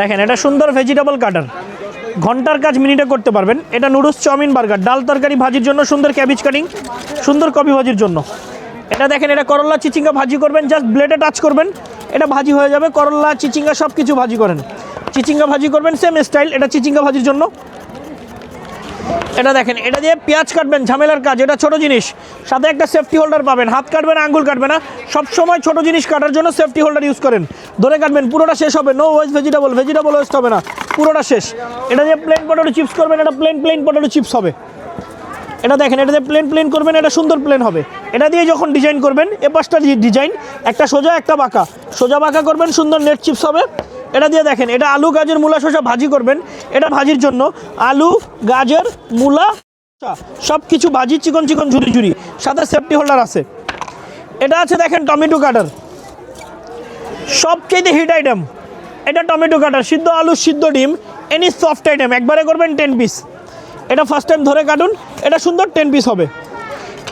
দেখেন, এটা সুন্দর ভেজিটেবল কাটার ঘণ্টার কাজ মিনিটে করতে পারবেন। এটা নুডলস চাউমিন, বার্গার। ডাল তরকারি ভাজির জন্য সুন্দর ক্যাবেজ কাটিং সুন্দর কপি ভাজির জন্য। এটা দেখেন, এটা করলা, চিচিঙ্গা ভাজি করবেন জাস্ট ব্লেডে টাচ করবেন। এটা ভাজি হয়ে যাবে, করলা, চিচিঙ্গা সব কিছু ভাজি করেন। চিচিঙ্গা ভাজি করবেন সেম স্টাইল এটা চিচিঙ্গা ভাজির জন্য। এটা দেখেন, এটা দিয়ে পেঁয়াজ কাটবেন, ঝামেলার কাজ, এটা ছোট জিনিস। সাথে একটা সেফটি হোল্ডার পাবেন, হাত কাটবেন আঙ্গুল কাটবে না। সব সময় ছোট জিনিস কাটার জন্য সেফটি হোল্ডার ইউজ করেন। ধরে কাটবেন, পুরোটা শেষ হবে no waste vegetable vegetable waste হবে না, পুরোটা শেষ। এটা দিয়ে প্লেন পটেটো চিপস করবেন, এটা প্লেন প্লেন পটেটো চিপস হবে। এটা দেখেন, এটা দিয়ে প্লেন প্লেন করবেন, এটা সুন্দর প্লেন হবে। এটা দিয়ে যখন ডিজাইন করবেন, এ পাঁচটা ডিজাইন একটা সোজা, একটা বাঁকা। সোজা বাঁকা করবেন, সুন্দর নেট চিপস হবে। এটা দিয়ে দেখেন, এটা আলু গাজর মূলা শসা ভাজি করবেন। এটা ভাজির জন্য আলু, গাজর, মূলা সব কিছু ভাজি, চিকন চিকন ঝুরি ঝুরি। সাথে সেফটি হোল্ডার আছে। এটা আছে দেখেন টমেটো কাটার। সবচেয়ে হিট আইটেম এটা টমেটো কাটার। সিদ্ধ আলু, সিদ্ধ ডিম এনি সফট আইটেম একবারে করবেন টেন পিস এটা ফার্স্ট টাইম ধরে কাটুন, এটা সুন্দর টেন পিস হবে।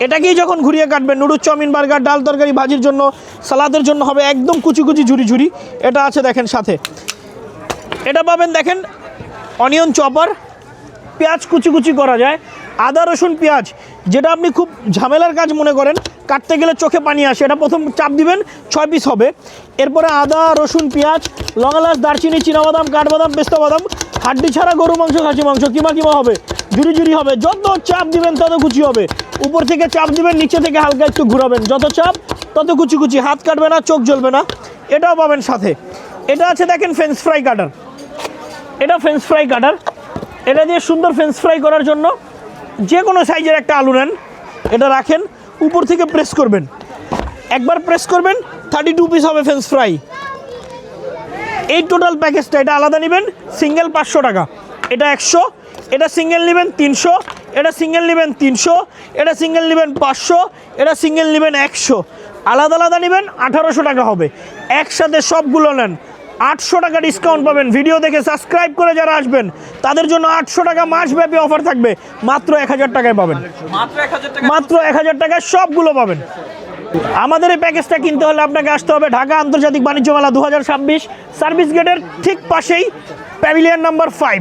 এটাকেই যখন ঘুরিয়ে কাটবেন নুডুর চাউমিন, বার্গার, ডাল তরকারি, ভাজির জন্য সালাদের জন্য হবে একদম কুচি কুচি ঝুরি ঝুরি। এটা আছে দেখেন সাথে। এটা পাবেন দেখেন অনিয়ন চপার। পেঁয়াজ কুচি কুচি করা যায়। আদা, রসুন, পেঁয়াজ, যেটা আপনি খুব ঝামেলার কাজ মনে করেন, কাটতে গেলে চোখে পানি আসে, এটা প্রথম চাপ দিবেন, ছয় পিস হবে। এরপরে আদা, রসুন, পেঁয়াজ লঙ্গালাস দারচিনি, চীনাবাদাম, কাঠবাদাম, পেস্তা বাদাম, হাড্ডি ছাড়া গরু মাংস, খাসি মাংস, কিমা কিমা হবে। ঝুরি ঝুরি হবে, যত চাপ দিবেন তত কুচি হবে। উপর থেকে চাপ দিবেন, নিচে থেকে হালকা একটু ঘুরাবেন। যত চাপ, তত কুচি কুচি। হাত কাটবে না, চোখ জ্বলবে না। এটাও পাবেন সাথে। এটা আছে দেখেন ফ্রেঞ্চ ফ্রাই কাটার এটা ফ্রেঞ্চ ফ্রাই কাটার এটা দিয়ে সুন্দর ফ্রেঞ্চ ফ্রাই করার জন্য যে কোনো সাইজের একটা আলু নেন। এটা রাখেন, উপর থেকে প্রেস করবেন। একবার প্রেস করবেন থার্টি টু পিস হবে ফ্রেঞ্চ ফ্রাই এই টোটাল প্যাকেজটা এটা আলাদা নেবেন সিঙ্গেল পাঁচশো টাকা। এটা একশো এটা সিঙ্গেল নেবেন তিনশো এটা সিঙ্গেল নেবেন তিনশো এটা সিঙ্গেল নেবেন পাঁচশো এটা সিঙ্গেল নেবেন একশো। আলাদা আলাদা নেবেন আঠারোশো টাকা হবে। একসাথে সবগুলো নেন। আটশো টাকা ডিসকাউন্ট পাবেন। ভিডিও দেখে সাবস্ক্রাইব করে যারা আসবেন তাদের জন্য আটশো টাকা মাসব্যাপী অফার থাকবে। মাত্র এক হাজার টাকায় পাবেন। মাত্র এক হাজার টাকায়? সবগুলো পাবেন। আমাদের এই প্যাকেজটা কিনতে হলে আপনাকে আসতে হবে ঢাকা আন্তর্জাতিক বাণিজ্য মেলা দু হাজার ছাব্বিশ। সার্ভিস গেটের ঠিক পাশেই প্যাভিলিয়ন নাম্বার ফাইভ